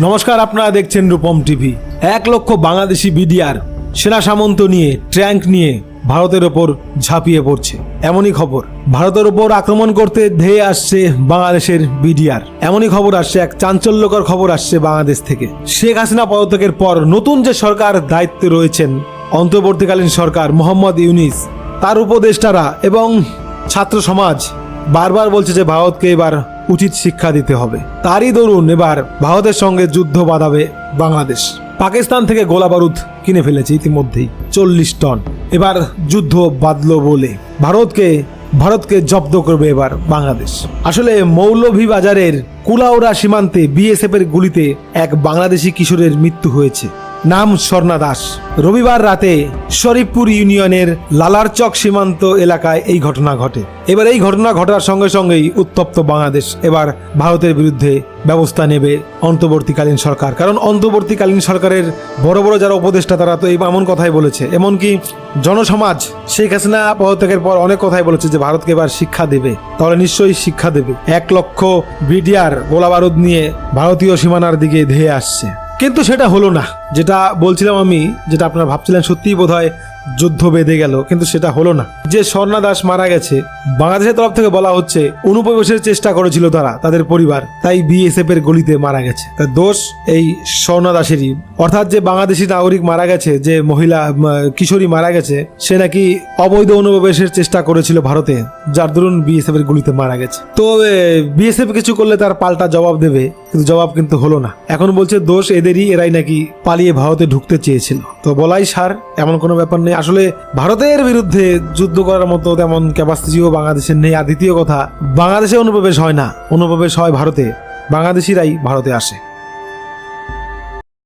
নমস্কার, আপনারা দেখছেন রূপম টিভি। এক লক্ষ বাংলাদেশি বিডিআর সেনা সামন্ত নিয়ে, ট্র্যাঙ্ক নিয়ে ভারতের ওপর ঝাঁপিয়ে পড়ছে। এমনই খবর, ভারতের ওপর আক্রমণ করতে ধেয়ে আসছে বাংলাদেশের বিডিআর। এমনই খবর আসছে, এক চাঞ্চল্যকর খবর আসছে বাংলাদেশ থেকে। শেখ হাসিনা পদত্যাগের পর নতুন যে সরকার দায়িত্বে রয়েছেন, অন্তর্বর্তীকালীন সরকার মোহাম্মদ ইউনিস, তার উপদেষ্টারা এবং ছাত্র সমাজ বারবার বলছে যে ভারতকে এবার উচিত শিক্ষা দিতে হবে। তারই দরুন এবার ভারতের সঙ্গে যুদ্ধ বাঁধাবে বাংলাদেশ। পাকিস্তান থেকে গোলা বারুদ কিনে ফেলেছে ইতিমধ্যেই চল্লিশ টন। এবার যুদ্ধ বাঁধল বলে ভারতকে ভারতকে জব্দ করবে এবার বাংলাদেশ। আসলে মৌলভীবাজারের কুলাউড়া সীমান্তে বিএসএফ এর গুলিতে এক বাংলাদেশি কিশোরের মৃত্যু হয়েছে। নাম স্বর্ণা দাস রবিবার রাতে শরীফপুর ইউনিয়নের লালারচক সীমান্ত এলাকায় এই ঘটনা ঘটে। এবার এই ঘটনা ঘটার সঙ্গে সঙ্গেই উত্তপ্ত বাংলাদেশ। এবার ভারতের বিরুদ্ধে ব্যবস্থা নেবে অন্তর্বর্তীকালীন সরকার। কারণ অন্তর্বর্তীকালীন সরকারের বড় বড় যারা উপদেষ্টা, তারা তো এই এমন কথাই বলেছে। এমনকি জনসমাজ, শেখ হাসিনা পদত্যাগের পর অনেক কথাই বলেছে যে, ভারতকে এবার শিক্ষা দেবে। তাহলে নিশ্চয়ই শিক্ষা দেবে। এক লক্ষ বিডিআর গোলাবারুদ নিয়ে ভারতীয় সীমানার দিকে ধেয়ে আসছে। কিন্তু সেটা হলো না। যেটা বলছিলাম আমি, যেটা আপনারা ভাবছিলেন সত্যিই বোধ হয় যুদ্ধ বেঁধে গেল, কিন্তু সেটা হলো না। যে স্বর্ণা দাস মারা গেছে বাংলাদেশের তরফ থেকে বলা হচ্ছে, অনুপ্রবেশের চেষ্টা করেছিল তারা, তাদের পরিবার। তাই বিএসএফ এর গলিতে মারা গেছে। তার দোষ এই স্বর্ণা দাসেরই। অর্থাৎ যে বাংলাদেশি নাগরিক মারা গেছে, যে মহিলা কিশোরী মারা গেছে, সে নাকি অবৈধ অনুপ্রবেশের চেষ্টা করেছিল ভারতে, যার দরুন বিএসএফ এর গুলিতে মারা গেছে। তো বিএসএফ কিছু করলে তার পাল্টা জবাব দেবে, কিন্তু জবাব কিন্তু হলো না। এখন বলছে, দোষ এদেরই, এরাই নাকি পালিয়ে ভারতে ঢুকতে চেয়েছিল। তো বলাই সার, এমন কোনো ব্যাপার নেই। আসলে ভারতের বিরুদ্ধে যুদ্ধ করার মতো তেমন ক্যাপাসিটিও বাংলাদেশের নেই। আর দ্বিতীয় কথা, বাংলাদেশে অনুপ্রবেশ হয় না। অনুপ্রবেশ হয় ভারতে। বাংলাদেশিরাই ভারতে আসে।